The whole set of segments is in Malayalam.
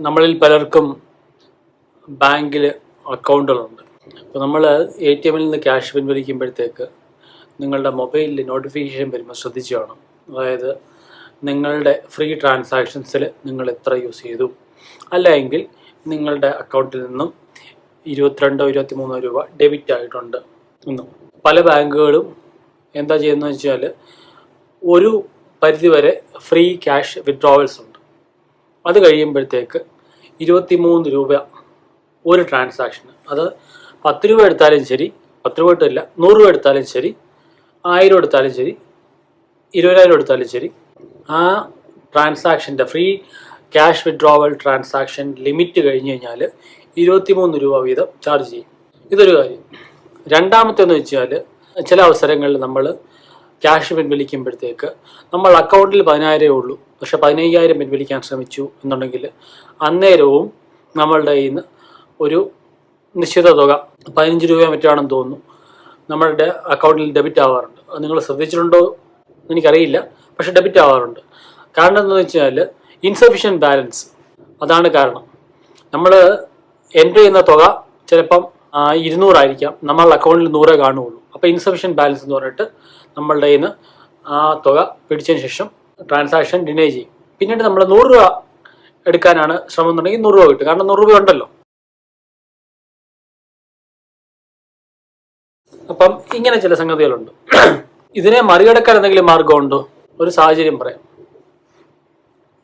നമ്മളിൽ പലർക്കും ബാങ്കിൽ അക്കൗണ്ടുകളുണ്ട്. അപ്പോൾ നമ്മൾ എ ടി എമ്മിൽ നിന്ന് ക്യാഷ് പിൻവലിക്കുമ്പോഴത്തേക്ക് നിങ്ങളുടെ മൊബൈലിൽ നോട്ടിഫിക്കേഷൻ വരുമ്പോൾ ശ്രദ്ധിച്ചു വേണം. അതായത് നിങ്ങളുടെ ഫ്രീ ട്രാൻസാക്ഷൻസിൽ നിങ്ങൾ എത്ര യൂസ് ചെയ്തു? അല്ലെങ്കിൽ നിങ്ങളുടെ അക്കൗണ്ടിൽ നിന്നും ഇരുപത്തിരണ്ടോ ഇരുപത്തിമൂന്നോ രൂപ ഡെബിറ്റ് ആയിട്ടുണ്ട് എന്നും. പല ബാങ്കുകളും എന്താ ചെയ്യുന്നത് വെച്ചാൽ ഒരു പരിധിവരെ ഫ്രീ ക്യാഷ് വിഡ്രോവൽസ് ഉണ്ട്. അത് കഴിയുമ്പോഴത്തേക്ക് ഇരുപത്തിമൂന്ന് രൂപ ഒരു ട്രാൻസാക്ഷന് അത് പത്ത് രൂപ എടുത്താലും ശരി പത്ത് രൂപ എടുത്തില്ല നൂറ് രൂപ എടുത്താലും ശരി ആയിരം എടുത്താലും ശരി ഇരുപതിനായിരം എടുത്താലും ശരി. ആ ട്രാൻസാക്ഷന്റെ free cash withdrawal transaction limit കഴിഞ്ഞ് കഴിഞ്ഞാൽ ഇരുപത്തിമൂന്ന് രൂപ വീതം ചാർജ് ചെയ്യും. ഇതൊരു കാര്യം. രണ്ടാമത്തെന്ന് വെച്ചാൽ ചില അവസരങ്ങളിൽ നമ്മൾ ക്യാഷ് പിൻവലിക്കുമ്പോഴത്തേക്ക് നമ്മൾ അക്കൗണ്ടിൽ പതിനായിരമേ ഉള്ളൂ. പക്ഷെ പതിനയ്യായിരം പിൻവലിക്കാൻ ശ്രമിച്ചു എന്നുണ്ടെങ്കിൽ അന്നേരവും നമ്മളുടെ കയ്യിൽ നിന്ന് ഒരു നിശ്ചിത തുക പതിനഞ്ച് രൂപ മറ്റാണെന്ന് തോന്നുന്നു. നമ്മളുടെ അക്കൗണ്ടിൽ ഡെബിറ്റ് ആവാറുണ്ട്. അത് നിങ്ങൾ ശ്രദ്ധിച്ചിട്ടുണ്ടോ എനിക്കറിയില്ല. പക്ഷെ ഡെബിറ്റ് ആവാറുണ്ട്. കാരണം എന്താണെന്ന് വെച്ചാൽ ഇൻസഫിഷ്യന്റ് ബാലൻസ് അതാണ് കാരണം. നമ്മൾ എന്റർ ചെയ്യുന്ന തുക ചിലപ്പം ഇരുന്നൂറായിരിക്കാം. നമ്മളുടെ അക്കൗണ്ടിൽ നൂറേ കാണുകയുള്ളൂ. അപ്പോൾ ഇൻസഫിഷ്യൻ ബാലൻസ് എന്ന് പറഞ്ഞിട്ട് നമ്മളുടെ കയ്യിൽ നിന്ന് ആ തുക പിടിച്ചതിന് ശേഷം ട്രാൻസാക്ഷൻ ഡിനേ ചെയ്യും. പിന്നീട് നമ്മൾ നൂറ് രൂപ എടുക്കാനാണ് ശ്രമം എന്നുണ്ടെങ്കിൽ നൂറ് രൂപ കിട്ടും. കാരണം നൂറ് രൂപ ഉണ്ടല്ലോ. അപ്പം ഇങ്ങനെ ചില സംഗതികളുണ്ട്. ഇതിനെ മറികടക്കാൻ എന്തെങ്കിലും മാർഗമുണ്ടോ ഒരു സാഹചര്യം പറയാം.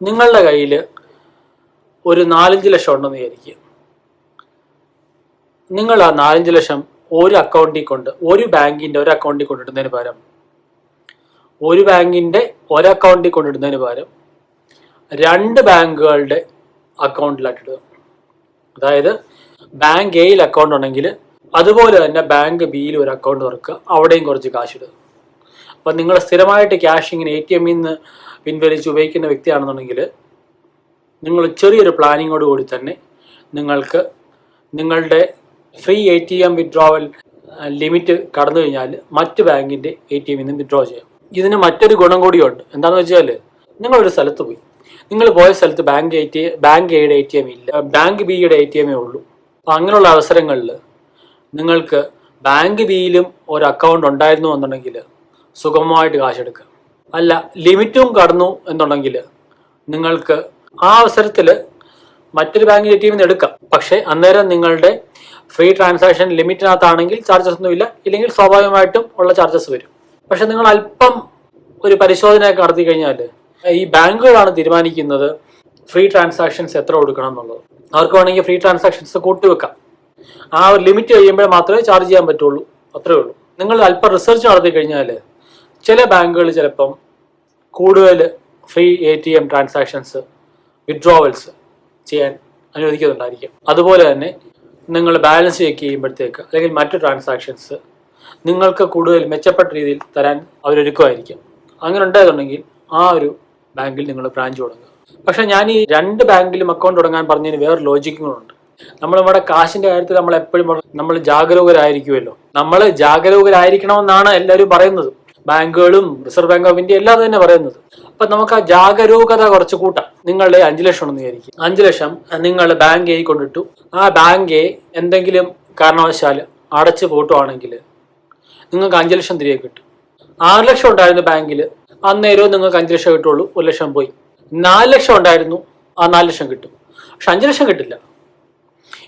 നിങ്ങളുടെ കയ്യിൽ ഒരു നാലഞ്ച് ലക്ഷം ഉണ്ടെന്ന് വിചാരിക്കുക. നിങ്ങൾ ആ നാലഞ്ച് ലക്ഷം ഒരു അക്കൗണ്ടിൽ കൊണ്ട് ഒരു ബാങ്കിന്റെ ഒരു അക്കൗണ്ടിൽ കൊണ്ടിടുന്നതിന് പകരം ഒരു ബാങ്കിന്റെ ഒരു അക്കൗണ്ടിൽ കൊണ്ടിടുന്നതിന് പകരം രണ്ട് ബാങ്കുകളുടെ അക്കൗണ്ടിലായിട്ട് ഇടുക അതായത് ബാങ്ക് എയിൽ അക്കൗണ്ട് ഉണ്ടെങ്കിൽ അതുപോലെ തന്നെ ബാങ്ക് ബിയിൽ ഒരു അക്കൗണ്ട് തുറക്കുക അവിടെയും കുറച്ച് കാശ് ഇടുക. അപ്പം നിങ്ങൾ സ്ഥിരമായിട്ട് ക്യാഷ് ഇങ്ങനെ എ ടി എമ്മിൽ നിന്ന് പിൻവലിച്ച് ഉപയോഗിക്കുന്ന വ്യക്തിയാണെന്നുണ്ടെങ്കിൽ നിങ്ങൾ ചെറിയൊരു പ്ലാനിങ്ങോട് കൂടി തന്നെ നിങ്ങൾക്ക് നിങ്ങളുടെ free A T M withdrawal limit കടന്നു കഴിഞ്ഞാൽ മറ്റ് ബാങ്കിന്റെ എ ടി എമ്മിൽ നിന്ന് വിഡ്രോ ചെയ്യാം. ഇതിന് മറ്റൊരു ഗുണം കൂടിയുണ്ട്. എന്താണെന്ന് വെച്ചാൽ ഒരു സ്ഥലത്ത് പോയി. നിങ്ങൾ പോയ സ്ഥലത്ത് ബാങ്ക് എ ടി ബാങ്ക് എയുടെ എ ടി എം ഇല്ല. ബാങ്ക് ബിയുടെ എ ടി എമ്മേ ഉള്ളൂ. അപ്പം അങ്ങനെയുള്ള അവസരങ്ങളിൽ നിങ്ങൾക്ക് ബാങ്ക് ബിയിലും ഒരു അക്കൗണ്ട് ഉണ്ടായിരുന്നു എന്നുണ്ടെങ്കിൽ സുഗമമായിട്ട് കാശെടുക്കുക. അല്ല ലിമിറ്റും കടന്നു എന്നുണ്ടെങ്കിൽ നിങ്ങൾക്ക് ആ അവസരത്തിൽ മറ്റൊരു ബാങ്ക് എ ടി എമ്മിൽ എടുക്കാം. പക്ഷേ അന്നേരം നിങ്ങളുടെ ഫ്രീ ട്രാൻസാക്ഷൻ ലിമിറ്റിനകത്താണെങ്കിൽ ചാർജസ് ഒന്നുമില്ല. ഇല്ലെങ്കിൽ സ്വാഭാവികമായിട്ടും ഉള്ള ചാർജസ് വരും. പക്ഷെ നിങ്ങൾ അല്പം ഒരു പരിശോധനയൊക്കെ നടത്തി കഴിഞ്ഞാൽ ഈ ബാങ്കുകളാണ് തീരുമാനിക്കുന്നത് ഫ്രീ ട്രാൻസാക്ഷൻസ് എത്ര കൊടുക്കണം എന്നുള്ളത്. അവർക്ക് വേണമെങ്കിൽ ഫ്രീ ട്രാൻസാക്ഷൻസ് കൂട്ടിവെക്കാം. ആ ഒരു ലിമിറ്റ് കഴിയുമ്പോൾ മാത്രമേ ചാർജ് ചെയ്യാൻ പറ്റുള്ളൂ. അത്രേ ഉള്ളൂ. നിങ്ങൾ അല്പം റിസർച്ച് നടത്തി കഴിഞ്ഞാൽ ചില ബാങ്കുകൾ ചിലപ്പം കൂടുതൽ free A T M transactions withdrawals ചെയ്യാൻ അനുവദിക്കുന്നുണ്ടായിരിക്കും. അതുപോലെ തന്നെ നിങ്ങൾ ബാലൻസ് ചെക്ക് ചെയ്യുമ്പോഴത്തേക്ക് അല്ലെങ്കിൽ മറ്റു ട്രാൻസാക്ഷൻസ് നിങ്ങൾക്ക് കൂടുതൽ മെച്ചപ്പെട്ട രീതിയിൽ തരാൻ അവരൊരുക്കുമായിരിക്കും. അങ്ങനെ ഉണ്ടായതുണ്ടെങ്കിൽ ആ ഒരു ബാങ്കിൽ നിങ്ങൾ ബ്രാഞ്ച് തുടങ്ങുക. പക്ഷെ ഞാൻ ഈ രണ്ട് ബാങ്കിലും അക്കൗണ്ട് തുടങ്ങാൻ പറഞ്ഞതിന് വേറെ ലോജിക്കുകളുണ്ട് നമ്മൾ നമ്മുടെ കാശിന്റെ കാര്യത്തിൽ നമ്മൾ എപ്പോഴും നമ്മൾ ജാഗരൂകരായിരിക്കുമല്ലോ. നമ്മൾ ജാഗരൂകരായിരിക്കണമെന്നാണ് എല്ലാവരും പറയുന്നത്. ബാങ്കുകളും റിസർവ് ബാങ്ക് ഓഫ് ഇന്ത്യ എല്ലാം തന്നെ പറയുന്നത്. അപ്പൊ നമുക്ക് ആ ജാഗരൂകത കുറച്ച് കൂട്ടാം. നിങ്ങളുടെ അഞ്ചു ലക്ഷം ഉണ്ടെന്ന് വിചാരിക്കും അഞ്ചു ലക്ഷം നിങ്ങൾ ബാങ്ക് കൊണ്ടിട്ടു. ആ ബാങ്ക് എന്തെങ്കിലും കാരണവശാൽ അടച്ചു പൂട്ടുവാണെങ്കിൽ നിങ്ങൾക്ക് അഞ്ചു ലക്ഷം തിരികെ കിട്ടും. ആറ് ലക്ഷം ഉണ്ടായിരുന്ന ബാങ്കിൽ അന്നേരവും നിങ്ങൾക്ക് അഞ്ച് ലക്ഷം കിട്ടുള്ളൂ ഒരു ലക്ഷം പോയി. നാല് ലക്ഷം ഉണ്ടായിരുന്നു ആ നാല് ലക്ഷം കിട്ടും. പക്ഷെ അഞ്ച് ലക്ഷം കിട്ടില്ല.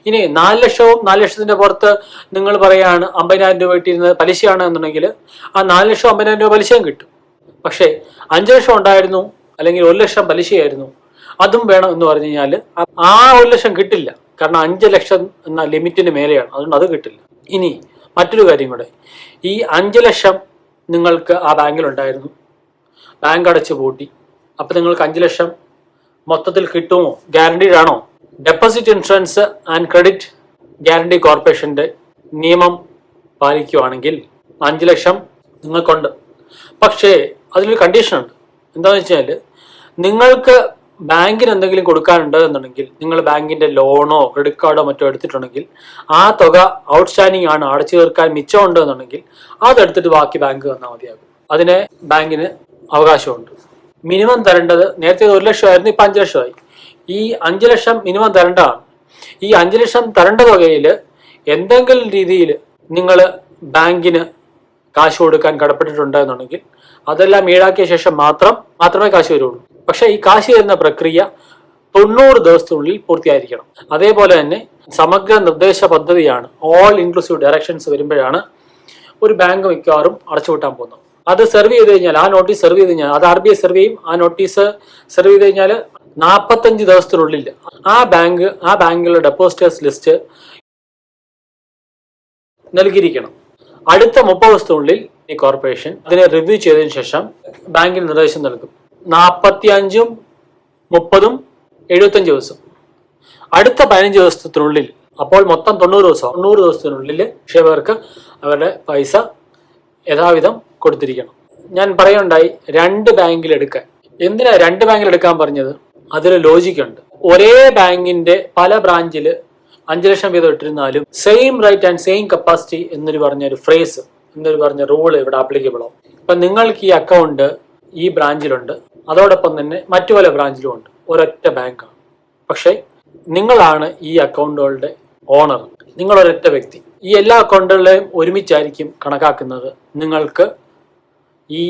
ഇനി നാല് ലക്ഷവും നാല് ലക്ഷത്തിന്റെ പുറത്ത് നിങ്ങൾ പറയാണ് അമ്പതിനായിരം രൂപ കിട്ടിയിരുന്നത് പലിശയാണ് എന്നുണ്ടെങ്കിൽ ആ നാല് ലക്ഷം അമ്പതിനായിരം രൂപ പലിശയും കിട്ടും. പക്ഷേ അഞ്ച് ലക്ഷം ഉണ്ടായിരുന്നു അല്ലെങ്കിൽ ഒരു ലക്ഷം പലിശയായിരുന്നു അതും വേണം എന്ന് പറഞ്ഞു കഴിഞ്ഞാൽ ആ ഒരു ലക്ഷം കിട്ടില്ല. കാരണം അഞ്ച് ലക്ഷം എന്ന ലിമിറ്റിന് മേലെയാണ് അതുകൊണ്ട് അത് കിട്ടില്ല. ഇനി മറ്റൊരു കാര്യം കൂടെ. ഈ അഞ്ച് ലക്ഷം നിങ്ങൾക്ക് ആ ബാങ്കിലുണ്ടായിരുന്നു ബാങ്ക് അടച്ച് പൂട്ടി. അപ്പം നിങ്ങൾക്ക് അഞ്ച് ലക്ഷം മൊത്തത്തിൽ കിട്ടുമോ? ഗ്യാരണ്ടീഡ് ആണോ? Deposit insurance and credit guarantee കോർപ്പറേഷന്റെ നിയമം പാലിക്കുകയാണെങ്കിൽ അഞ്ച് ലക്ഷം നിങ്ങൾക്കുണ്ട്. പക്ഷേ അതിലൊരു കണ്ടീഷനുണ്ട് എന്താണെന്ന് വെച്ചാൽ നിങ്ങൾക്ക് ബാങ്കിന് എന്തെങ്കിലും കൊടുക്കാനുണ്ട് എന്നുണ്ടെങ്കിൽ നിങ്ങൾ ബാങ്കിന്റെ ലോണോ ക്രെഡിറ്റ് കാർഡോ മറ്റോ എടുത്തിട്ടുണ്ടെങ്കിൽ ആ തുക ഔട്ട്സ്റ്റാൻഡിംഗ് ആണ് അടച്ചു തീർക്കാൻ മിച്ചമുണ്ട് എന്നുണ്ടെങ്കിൽ അതെടുത്തിട്ട് ബാക്കി ബാങ്ക് തന്നാൽ മതിയാകും. അതിന് ബാങ്കിന് അവകാശമുണ്ട്. മിനിമം തരേണ്ടത് നേരത്തെ ഒരു ലക്ഷമായിരുന്നു ഇപ്പം അഞ്ച് ലക്ഷമായി. ഈ അഞ്ച് ലക്ഷം മിനിമം തരേണ്ടതാണ്. ഈ അഞ്ച് ലക്ഷം തരേണ്ട തുകയിൽ എന്തെങ്കിലും രീതിയിൽ നിങ്ങൾ ബാങ്കിന് കാശ് കൊടുക്കാൻ കടപ്പെട്ടിട്ടുണ്ട് എന്നുണ്ടെങ്കിൽ അതെല്ലാം ഈടാക്കിയ ശേഷം മാത്രം മാത്രമേ കാശ് വരുള്ളൂ. പക്ഷേ ഈ കാശി തരുന്ന പ്രക്രിയ തൊണ്ണൂറ് ദിവസത്തിനുള്ളിൽ പൂർത്തിയായിരിക്കണം. അതേപോലെ തന്നെ സമഗ്ര നിർദ്ദേശ പദ്ധതിയാണ് ഓൾ ഇൻക്ലൂസീവ് ഡയറക്ഷൻസ് വരുമ്പോഴാണ് ഒരു ബാങ്ക് മിക്കവാറും അടച്ചുവിട്ടാൻ പോകുന്നത്. അത് സെർവ് ചെയ്ത് കഴിഞ്ഞാൽ ആ നോട്ടീസ് സെർവ് ചെയ്ത് കഴിഞ്ഞാൽ അത് ആർ ബി ഐ സെർവ് ചെയ്യും. ആ നോട്ടീസ് സെർവ് ചെയ്ത് കഴിഞ്ഞാൽ നാൽപ്പത്തഞ്ച് ദിവസത്തിനുള്ളിൽ ആ ബാങ്ക് ആ ബാങ്കിലെ ഡെപ്പോസിറ്റേഴ്സ് ലിസ്റ്റ് നൽകിയിരിക്കണം. അടുത്ത മുപ്പത് ദിവസത്തിനുള്ളിൽ ഈ കോർപ്പറേഷൻ അതിനെ റിവ്യൂ ചെയ്തതിനു ശേഷം ബാങ്കിന് നിർദ്ദേശം നൽകും. നാൽപ്പത്തി അഞ്ചും മുപ്പതും എഴുപത്തഞ്ച് ദിവസം. അടുത്ത പതിനഞ്ച് ദിവസത്തിനുള്ളിൽ അപ്പോൾ മൊത്തം തൊണ്ണൂറ് ദിവസം തൊണ്ണൂറ് ദിവസത്തിനുള്ളിൽ നിക്ഷേപകർക്ക് അവരുടെ പൈസ യഥാവിധം കൊടുത്തിരിക്കണം. ഞാൻ പറയുണ്ടായി രണ്ട് ബാങ്കിൽ എടുക്കാൻ. എന്തിനാ രണ്ട് ബാങ്കിൽ എടുക്കാൻ പറഞ്ഞത്? അതിൽ ലോജിക്കുണ്ട് ഒരേ ബാങ്കിന്റെ പല ബ്രാഞ്ചിൽ അഞ്ച് ലക്ഷം വീതം ഇട്ടിരുന്നാലും same right and same capacity എന്നൊരു പറഞ്ഞ ഒരു ഫ്രേസ് എന്നൊരു പറഞ്ഞ റൂൾ ഇവിടെ ആപ്ലിക്കബിൾ ആവും. ഇപ്പൊ നിങ്ങൾക്ക് ഈ അക്കൗണ്ട് ഈ ബ്രാഞ്ചിലുണ്ട്. അതോടൊപ്പം തന്നെ മറ്റു പല ബ്രാഞ്ചിലും ഉണ്ട്. ഒരൊറ്റ ബാങ്കാണ് പക്ഷേ നിങ്ങളാണ് ഈ അക്കൗണ്ടുകളുടെ ഓണർ നിങ്ങൾ ഒരൊറ്റ വ്യക്തി. ഈ എല്ലാ അക്കൗണ്ടുകളെയും ഒരുമിച്ചായിരിക്കും കണക്കാക്കുന്നത് നിങ്ങൾക്ക് ഈ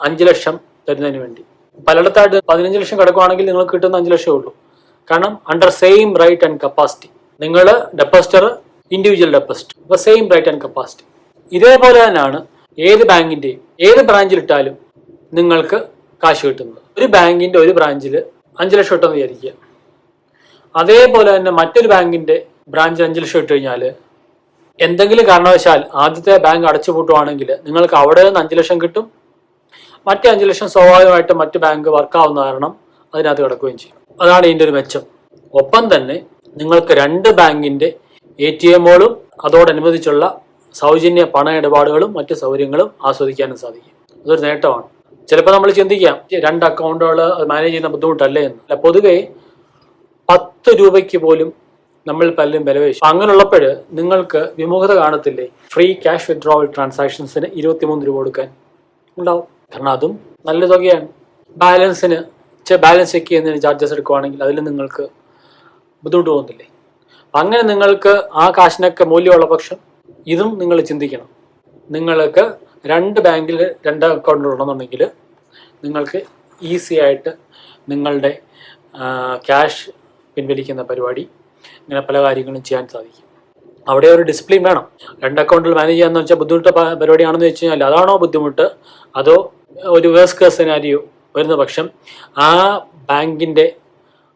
അഞ്ച് ലക്ഷം തരുന്നതിന് വേണ്ടി. പലയിടത്തായിട്ട് പതിനഞ്ച് ലക്ഷം കിടക്കുവാണെങ്കിൽ നിങ്ങൾക്ക് കിട്ടുന്ന അഞ്ച് ലക്ഷമേ ഉള്ളൂ. കാരണം under same right and capacity നിങ്ങൾ ഡെപ്പോസിറ്റർ ഇൻഡിവിജ്വൽ ഡെപ്പോസിറ്റ് അപ്പൊ സെയിം റൈറ്റ് ആൻഡ് കപ്പാസിറ്റി ഇതേപോലെ തന്നെയാണ് ഏത് ബാങ്കിന്റെയും ഏത് ബ്രാഞ്ചിലിട്ടാലും നിങ്ങൾക്ക് കാശ് കിട്ടുന്നത്. ഒരു ബാങ്കിന്റെ ഒരു ബ്രാഞ്ചിൽ അഞ്ച് ലക്ഷം ഇട്ടെന്ന് വിചാരിക്കുക. അതേപോലെ തന്നെ മറ്റൊരു ബാങ്കിന്റെ ബ്രാഞ്ച് അഞ്ച് ലക്ഷം ഇട്ട് കഴിഞ്ഞാൽ എന്തെങ്കിലും കാരണവശാൽ ആദ്യത്തെ ബാങ്ക് അടച്ചുപൂട്ടുവാണെങ്കിൽ നിങ്ങൾക്ക് അവിടെ നിന്ന് അഞ്ച് ലക്ഷം കിട്ടും. മറ്റേ അഞ്ചു ലക്ഷം സ്വാഭാവികമായിട്ടും മറ്റ് ബാങ്ക് വർക്കാവുന്ന കാരണം അതിനകത്ത് കിടക്കുകയും ചെയ്യും. അതാണ് ഇതിന്റെ ഒരു മെച്ചം. ഒപ്പം തന്നെ നിങ്ങൾക്ക് രണ്ട് ബാങ്കിന്റെ എ ടി എമ്മുകളും അതോടനുബന്ധിച്ചുള്ള സൗജന്യ പണ ഇടപാടുകളും മറ്റ് സൗകര്യങ്ങളും ആസ്വദിക്കാനും സാധിക്കും. അതൊരു നേട്ടമാണ്. ചിലപ്പോൾ നമ്മൾ ചിന്തിക്കാം രണ്ട് അക്കൗണ്ടുകൾ മാനേജ് ചെയ്യുന്ന ബുദ്ധിമുട്ടല്ലേ എന്ന്. അല്ല പൊതുവേ പത്ത് രൂപയ്ക്ക് പോലും നമ്മൾ പലരും വിലവേശി അങ്ങനെയുള്ളപ്പോൾ നിങ്ങൾക്ക് വിമുഖത കാണത്തില്ലേ? ഫ്രീ ക്യാഷ് വിഡ്രോവൽ ട്രാൻസാക്ഷൻസിന് ഇരുപത്തിമൂന്ന് രൂപ കൊടുക്കാൻ ഉണ്ടാവും. കാരണം അതും നല്ല തുകയാണ്. ബാലൻസിന് ബാലൻസ് ചെക്ക് ചെയ്യുന്നതിന് ചാർജസ് എടുക്കുവാണെങ്കിൽ അതിൽ നിങ്ങൾക്ക് ബുദ്ധിമുട്ട് പോകുന്നില്ലേ അങ്ങനെ നിങ്ങൾക്ക് ആ കാശിനൊക്കെ മൂല്യമുള്ള പക്ഷം ഇതും നിങ്ങൾ ചിന്തിക്കണം. നിങ്ങൾക്ക് രണ്ട് ബാങ്കിൽ രണ്ട് അക്കൗണ്ട് ഉണ്ടെന്നുണ്ടെങ്കിൽ നിങ്ങൾക്ക് ഈസി ആയിട്ട് നിങ്ങളുടെ ക്യാഷ് പിൻവലിക്കുന്ന പരിപാടി ഇങ്ങനെ പല കാര്യങ്ങളും ചെയ്യാൻ സാധിക്കും. അവിടെ ഒരു ഡിസിപ്ലിൻ വേണം. രണ്ട് അക്കൗണ്ടിൽ മാനേജ് ചെയ്യാന്ന് വെച്ചാൽ ബുദ്ധിമുട്ട് പരിപാടിയാണെന്ന് വെച്ച് കഴിഞ്ഞാൽ അതാണോ ബുദ്ധിമുട്ട്? അതോ ഒരു വേഴ്സ് കേസ് സിനാരിയോ വരുന്ന പക്ഷം ആ ബാങ്കിന്റെ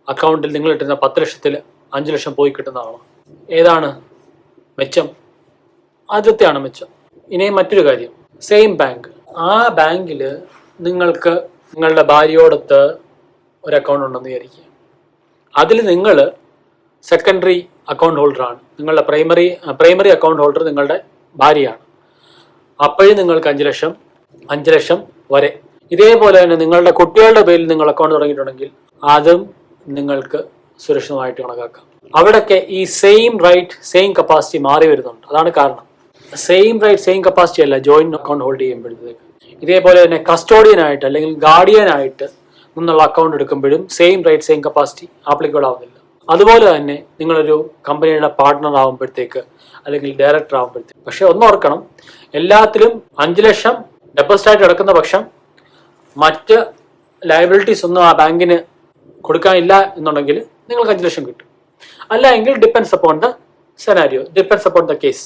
അക്കൗണ്ടിൽ നിങ്ങൾ ഇട്ടിരുന്ന പത്ത് ലക്ഷത്തിൽ അഞ്ച് ലക്ഷം പോയി കിട്ടുന്നതാണോ? ഏതാണ് മെച്ചം? ആദ്യത്തെയാണ് മെച്ചം. ഇനി മറ്റൊരു കാര്യം. സെയിം ബാങ്ക് ആ ബാങ്കിൽ നിങ്ങൾക്ക് നിങ്ങളുടെ ഭാര്യയോടൊത്ത് ഒരു അക്കൗണ്ട് ഉണ്ടെന്ന് വിചാരിക്കുക. അതിൽ നിങ്ങൾ സെക്കൻഡറി അക്കൗണ്ട് ഹോൾഡറാണ് നിങ്ങളുടെ പ്രൈമറി പ്രൈമറി അക്കൗണ്ട് ഹോൾഡർ നിങ്ങളുടെ ഭാര്യയാണ്. അപ്പോഴും നിങ്ങൾക്ക് അഞ്ച് ലക്ഷം അഞ്ച് ലക്ഷം വരെ. ഇതേപോലെ തന്നെ നിങ്ങളുടെ കുട്ടികളുടെ പേരിൽ നിങ്ങൾ അക്കൗണ്ട് തുടങ്ങിയിട്ടുണ്ടെങ്കിൽ അതും നിങ്ങൾക്ക് സുരക്ഷിതമായിട്ട് കണക്കാക്കാം. അവിടെയൊക്കെ ഈ സെയിം റൈറ്റ് സെയിം കപ്പാസിറ്റി മാറി വരുന്നുണ്ട്. അതാണ് കാരണം. സെയിം റൈറ്റ് സെയിം കപ്പാസിറ്റി അല്ല ജോയിന്റ് അക്കൗണ്ട് ഹോൾഡ് ചെയ്യുമ്പോഴത്തേക്ക്. ഇതേപോലെ തന്നെ കസ്റ്റോഡിയൻ ആയിട്ട് അല്ലെങ്കിൽ ഗാർഡിയൻ ആയിട്ട് നിന്നുള്ള അക്കൗണ്ട് എടുക്കുമ്പോഴും same right same capacity applicable ആവുന്നില്ല. അതുപോലെ തന്നെ നിങ്ങളൊരു കമ്പനിയുടെ പാർട്ട്ണർ ആകുമ്പോഴത്തേക്ക് അല്ലെങ്കിൽ ഡയറക്ടർ ആകുമ്പോഴത്തേക്ക് പക്ഷെ ഒന്ന് ഓർക്കണം എല്ലാത്തിലും അഞ്ച് ലക്ഷം ഡെപ്പോസിറ്റ് ആയിട്ട് കിടക്കുന്ന പക്ഷം മറ്റ് ലയബിലിറ്റീസ് ഒന്നും ആ ബാങ്കിന് കൊടുക്കാനില്ല എന്നുണ്ടെങ്കിൽ നിങ്ങൾക്ക് അഞ്ച് ലക്ഷം കിട്ടും. അല്ല എങ്കിൽ depends upon the scenario depends upon the case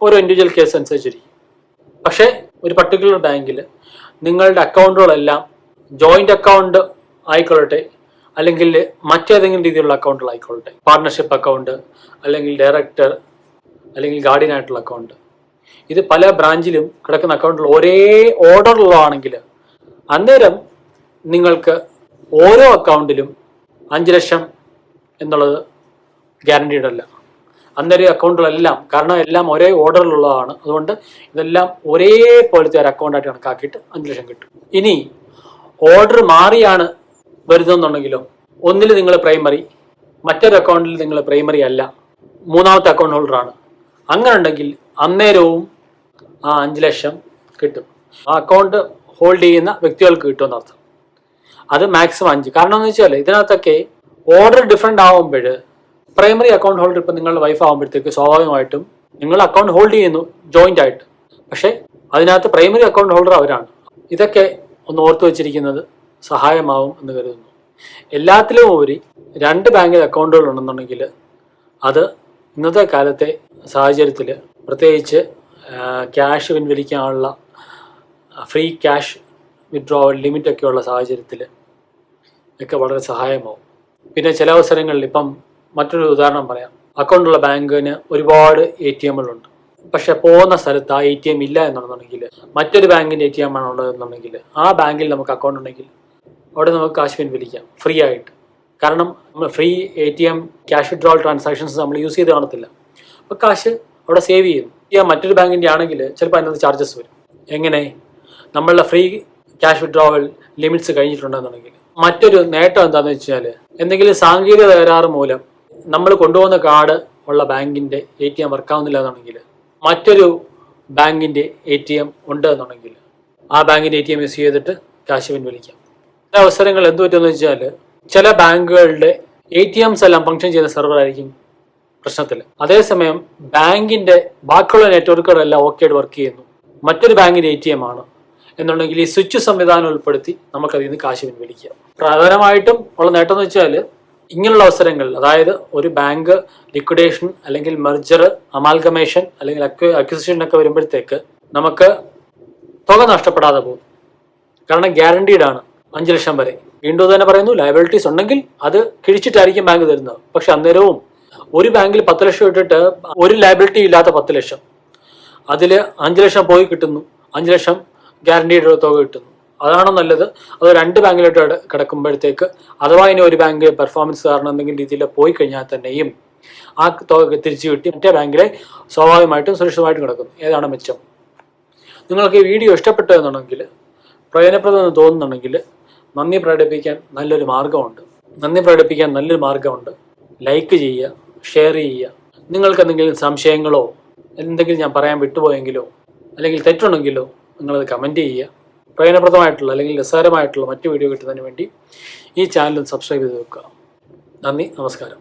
ഓരോ ഇൻഡിവിജ്വൽ കേസ് അനുസരിച്ചിരിക്കും. പക്ഷേ ഒരു പർട്ടിക്കുലർ ബാങ്കിൽ നിങ്ങളുടെ അക്കൗണ്ടുകളെല്ലാം ജോയിന്റ് അക്കൗണ്ട് ആയിക്കൊള്ളട്ടെ അല്ലെങ്കിൽ മറ്റേതെങ്കിലും രീതിയിലുള്ള അക്കൗണ്ടുകൾ ആയിക്കൊള്ളട്ടെ പാർട്ണർഷിപ്പ് അക്കൗണ്ട് അല്ലെങ്കിൽ ഡയറക്ടർ അല്ലെങ്കിൽ ഗാർഡിയൻ ആയിട്ടുള്ള അക്കൗണ്ട് ഇത് പല ബ്രാഞ്ചിലും കിടക്കുന്ന അക്കൗണ്ടുകൾ ഒരേ ഓർഡറിലുള്ളതാണെങ്കിൽ അന്നേരം നിങ്ങൾക്ക് ഓരോ അക്കൗണ്ടിലും അഞ്ച് ലക്ഷം എന്നുള്ളത് ഗ്യാരണ്ടീഡല്ല അന്നേരം അക്കൗണ്ടുകളെല്ലാം കാരണം എല്ലാം ഒരേ ഓർഡറിലുള്ളതാണ്. അതുകൊണ്ട് ഇതെല്ലാം ഒരേ പോലത്തെ ഒരു അക്കൗണ്ടായിട്ട് കണക്കാക്കിയിട്ട് അഞ്ച് ലക്ഷം കിട്ടും. ഇനി ഓർഡർ മാറിയാണ് വരുന്നതെന്നുണ്ടെങ്കിലോ ഒന്നിൽ നിങ്ങൾ പ്രൈമറി മറ്റൊരു അക്കൗണ്ടിൽ നിങ്ങൾ പ്രൈമറി അല്ല. മൂന്നാമത്തെ അക്കൗണ്ട് ഹോൾഡറാണ്. അങ്ങനെ ഉണ്ടെങ്കിൽ അന്നേരവും ആ അഞ്ച് ലക്ഷം കിട്ടും. ആ അക്കൗണ്ട് ഹോൾഡ് ചെയ്യുന്ന വ്യക്തികൾക്ക് കിട്ടുമെന്ന് അർത്ഥം. അത് മാക്സിമം അഞ്ച്. കാരണം എന്ന് വെച്ചാൽ ഇതിനകത്തൊക്കെ ഓർഡർ ഡിഫറെന്റ് ആവുമ്പോൾ പ്രൈമറി അക്കൗണ്ട് ഹോൾഡർ ഇപ്പം നിങ്ങളുടെ വൈഫ് ആകുമ്പോഴത്തേക്ക് സ്വാഭാവികമായിട്ടും നിങ്ങൾ അക്കൗണ്ട് ഹോൾഡ് ചെയ്യുന്നു ജോയിന്റ് ആയിട്ട്. പക്ഷേ അതിനകത്ത് പ്രൈമറി അക്കൗണ്ട് ഹോൾഡർ അവരാണ്. ഇതൊക്കെ ഒന്ന് ഓർത്തു വെച്ചിരിക്കുന്നത് സഹായമാവും എന്ന് കരുതുന്നു. എല്ലാത്തിലും ഉപരി രണ്ട് ബാങ്കിൽ അക്കൗണ്ടുകൾ ഉണ്ടെന്നുണ്ടെങ്കിൽ അത് ഇന്നത്തെ കാലത്തെ സാഹചര്യത്തിൽ പ്രത്യേകിച്ച് ക്യാഷ് പിൻവലിക്കാനുള്ള ഫ്രീ ക്യാഷ് വിഡ്രോവൽ ലിമിറ്റൊക്കെയുള്ള സാഹചര്യത്തിൽ ഒക്കെ വളരെ സഹായമാവും. പിന്നെ ചില അവസരങ്ങളിൽ ഇപ്പം മറ്റൊരു ഉദാഹരണം പറയാം. അക്കൗണ്ടുള്ള ബാങ്കിന് ഒരുപാട് എ ടി എമ്മുകളുണ്ട് പക്ഷെ പോകുന്ന സ്ഥലത്ത് ആ എ ടി എം ഇല്ല എന്നുണ്ടെന്നുണ്ടെങ്കിൽ മറ്റൊരു ബാങ്കിന്റെ എ ടി എം ആണുള്ളതെന്നുണ്ടെങ്കിൽ ആ ബാങ്കിൽ നമുക്ക് അക്കൗണ്ട് ഉണ്ടെങ്കിൽ അവിടെ നമുക്ക് കാശ് പിൻവലിക്കാം ഫ്രീ ആയിട്ട്. കാരണം നമ്മൾ free A T M cash withdrawal transactions നമ്മൾ യൂസ് ചെയ്ത് കാണത്തില്ല. അപ്പോൾ കാശ് അവിടെ സേവ് ചെയ്യുന്നു ഈ മറ്റൊരു ബാങ്കിന്റെ ആണെങ്കിൽ ചിലപ്പോൾ അതിനകത്ത് ചാർജസ് വരും. എങ്ങനെ? നമ്മളുടെ ഫ്രീ ക്യാഷ് വിഡ്രോവൽ ലിമിറ്റ്സ് കഴിഞ്ഞിട്ടുണ്ടെന്നുണ്ടെങ്കിൽ. മറ്റൊരു നേട്ടം എന്താണെന്ന് വെച്ചാൽ എന്തെങ്കിലും സാങ്കേതിക തകരാറ് മൂലം നമ്മൾ കൊണ്ടുപോകുന്ന കാർഡ് ഉള്ള ബാങ്കിന്റെ എ ടി എം വർക്കാവുന്നില്ല എന്നുണ്ടെങ്കിൽ മറ്റൊരു ബാങ്കിന്റെ എ ടി എം ഉണ്ട് എന്നുണ്ടെങ്കിൽ ആ ബാങ്കിന്റെ എ ടി എം യൂസ് ചെയ്തിട്ട് കാശ് പിൻവലിക്കാം ചില അവസരങ്ങൾ എന്ത് പറ്റുമെന്ന് വെച്ചാൽ ചില ബാങ്കുകളുടെ എ ടി എംസ് എല്ലാം ഫംഗ്ഷൻ ചെയ്യുന്ന സെർവർ ആയിരിക്കും പ്രശ്നത്തിൽ അതേസമയം ബാങ്കിന്റെ ബാക്കിയുള്ള നെറ്റ്വർക്കുകളെല്ലാം ഓക്കെ ആയിട്ട് വർക്ക് ചെയ്യുന്നു. മറ്റൊരു ബാങ്കിന്റെ എ ടി എം ആണ് എന്നുണ്ടെങ്കിൽ ഈ സ്വിച്ച് സംവിധാനം ഉൾപ്പെടുത്തി നമുക്കതിൽ നിന്ന് കാശ് പിൻവലിക്കാം പ്രധാനമായിട്ടും ഉള്ള നേട്ടം എന്ന് വെച്ചാൽ ഇങ്ങനെയുള്ള അവസരങ്ങളിൽ അതായത് ഒരു ബാങ്ക് ലിക്വിഡേഷൻ അല്ലെങ്കിൽ മെർജർ അമാൽഗമേഷൻ അല്ലെങ്കിൽ അക്വിസിഷൻ ഒക്കെ വരുമ്പോഴത്തേക്ക് നമുക്ക് തുക നഷ്ടപ്പെടാതെ പോകും. കാരണം ഗ്യാരണ്ടീഡ് ആണ് അഞ്ച് ലക്ഷം വരെ. വീണ്ടും തന്നെ പറയുന്നു ലയബിലിറ്റീസ് ഉണ്ടെങ്കിൽ അത് കിഴിച്ചിട്ടായിരിക്കും ബാങ്ക് തരുന്നത്. പക്ഷെ അന്നേരവും ഒരു ബാങ്കിൽ പത്ത് ലക്ഷം ഇട്ടിട്ട് ഒരു ലയബിലിറ്റി ഇല്ലാത്ത പത്ത് ലക്ഷം. അതിൽ അഞ്ച് ലക്ഷം പോയി കിട്ടുന്നു അഞ്ച് ലക്ഷം ഗ്യാരണ്ടീഡ് തുക കിട്ടുന്നു. അതാണോ നല്ലത്? അത് രണ്ട് ബാങ്കിലോട്ട് കിട- കിടക്കുമ്പോഴത്തേക്ക് അഥവാ ഇനി ഒരു ബാങ്ക് പെർഫോമൻസ് കാരണം എന്തെങ്കിലും രീതിയിൽ പോയി കഴിഞ്ഞാൽ തന്നെയും ആ തുക തിരിച്ചു കിട്ടി മറ്റേ ബാങ്കിലെ സ്വാഭാവികമായിട്ടും സുരക്ഷിതമായിട്ടും കിടക്കും. ഏതാണ് മെച്ചം? നിങ്ങൾക്ക് ഈ വീഡിയോ ഇഷ്ടപ്പെട്ടു എന്നുണ്ടെങ്കിൽ പ്രയോജനപ്രദം എന്ന് തോന്നുന്നുണ്ടെങ്കിൽ നന്ദി പ്രകടിപ്പിക്കാൻ നല്ലൊരു മാർഗമുണ്ട് നന്ദി പ്രകടിപ്പിക്കാൻ നല്ലൊരു മാർഗമുണ്ട് ലൈക്ക് ചെയ്യുക ഷെയർ ചെയ്യുക. നിങ്ങൾക്ക് എന്തെങ്കിലും സംശയങ്ങളോ എന്തെങ്കിലും ഞാൻ പറയാൻ വിട്ടുപോയെങ്കിലോ അല്ലെങ്കിൽ തെറ്റുണ്ടെങ്കിലോ നിങ്ങളത് കമന്റ് ചെയ്യുക. പ്രയോജനപ്രദമായിട്ടുള്ള അല്ലെങ്കിൽ രസകരമായിട്ടുള്ള മറ്റു വീഡിയോ കിട്ടുന്നതിന് വേണ്ടി ഈ ചാനൽ സബ്സ്ക്രൈബ് ചെയ്ത് വെക്കുക. നന്ദി നമസ്കാരം.